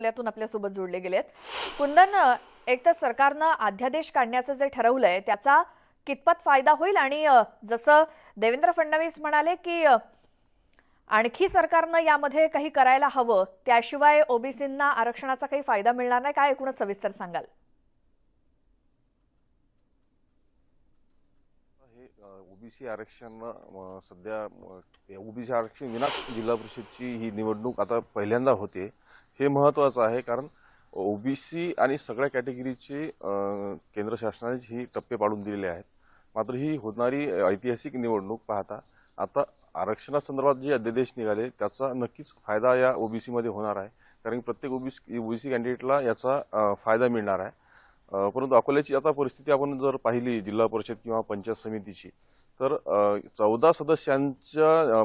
आपल्यासोबत जोडले गेलेत. कुंदन एक तर सरकारनं अध्यादेश काढण्याचं जे ठरवलंय त्याचा कितपत फायदा होईल? आणि जसं देवेंद्र फडणवीस म्हणाले की आणखी सरकारनं यामध्ये काही करायला हवं त्याशिवाय ओबीसींना आरक्षणाचा काही फायदा मिळणार नाही काय एकूणच सविस्तर सांगाल? हे ओबीसी आरक्षण सध्या ओबीसी आरक्षण विना जिल्हा परिषदची ही निवडणूक आता पहिल्यांदा होते. हे महत्त्वाचं आहे कारण ओबीसी आणि सगळ्या कॅटेगरीचे केंद्र शासनाने ही टप्पे पाडून दिलेले आहेत. मात्र ही होणारी ऐतिहासिक निवडणूक पाहता आता आरक्षणासंदर्भात जे अध्यादेश निघाले त्याचा नक्कीच फायदा या ओबीसीमध्ये होणार आहे. कारण प्रत्येक ओबीसी ओबीसी कॅन्डिडेटला याचा फायदा मिळणार आहे. परंतु अकोल्याची आता परिस्थिती आपण जर पाहिली जिल्हा परिषद किंवा पंचायत समितीची तर चौदा सदस्यांच्या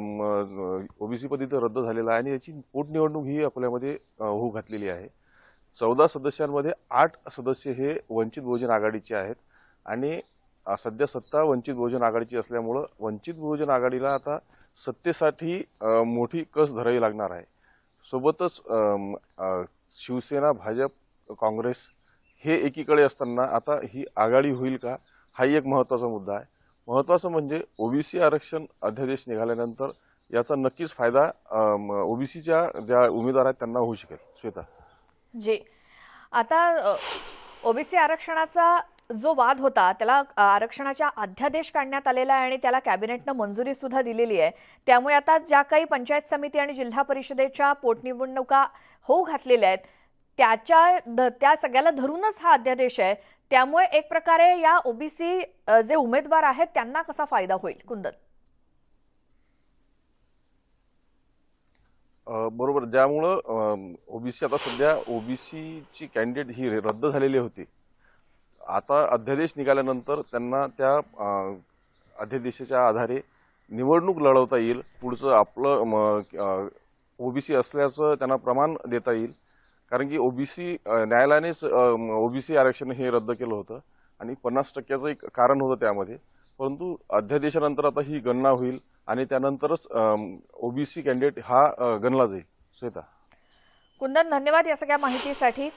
ओबीसी पदी तर रद्द झालेला आहे आणि याची पोटनिवडणूक ही अकोल्यामध्ये होऊ घातलेली आहे. चौदा सदस्यांमध्ये आठ सदस्य हे वंचित बहुजन आघाडीचे आहेत आणि सध्या सत्ता वंचित बहुजन आघाडीची असल्यामुळं वंचित बहुजन आघाडीला आता सत्तेसाठी मोठी कस धरावी लागणार आहे. सोबतच शिवसेना भाजप काँग्रेस हे एकीकडे असताना आता ही आघाडी होईल का हाही एक महत्त्वाचा मुद्दा आहे. महत्त्वाचं म्हणजे ओबीसी आरक्षण अध्यादेश निघाल्यानंतर याचा नक्कीच फायदा ओबीसीच्या ज्या उमेदवार आहेत त्यांना होऊ शकेल. श्वेता. जी. आता ओबीसी आरक्षणाचा जो वाद होता त्याला आरक्षणाच्या अध्यादेश काढण्यात आलेला आहे आणि त्याला कॅबिनेटनं मंजुरी सुद्धा दिलेली आहे. त्यामुळे आता ज्या काही पंचायत समिती आणि जिल्हा परिषदेच्या पोटनिवडणुका होऊ घातलेल्या आहेत त्याच्या ध- त्या सगळ्याला धरूनच हा अध्यादेश आहे. त्यामुळे एक प्रकारे या ओबीसी जे उमेदवार आहेत त्यांना कसा फायदा होईल? कुंदन. बरोबर. ज्यामुळं ओबीसी आता सध्या ओबीसीची कॅन्डिडेट ही रद्द झालेली होती. आता अध्यादेश निघाल्यानंतर त्यांना त्या अध्यादेशाच्या आधारे निवडणूक लढवता येईल. पुढचं आपलं ओबीसी असल्याचं त्यांना प्रमाण देता येईल. कारण की ओबीसी न्यायालयानेच ओबीसी आरक्षण हे रद्द केलं होतं आणि पन्नास टक्क्याचं एक कारण होतं त्यामध्ये. परंतु अध्यादेशानंतर आता ही गणना होईल आणि त्यानंतरच ओबीसी कॅन्डिडेट हा गणला जाईल. श्वेता. कुंदन धन्यवाद या सगळ्या माहितीसाठी.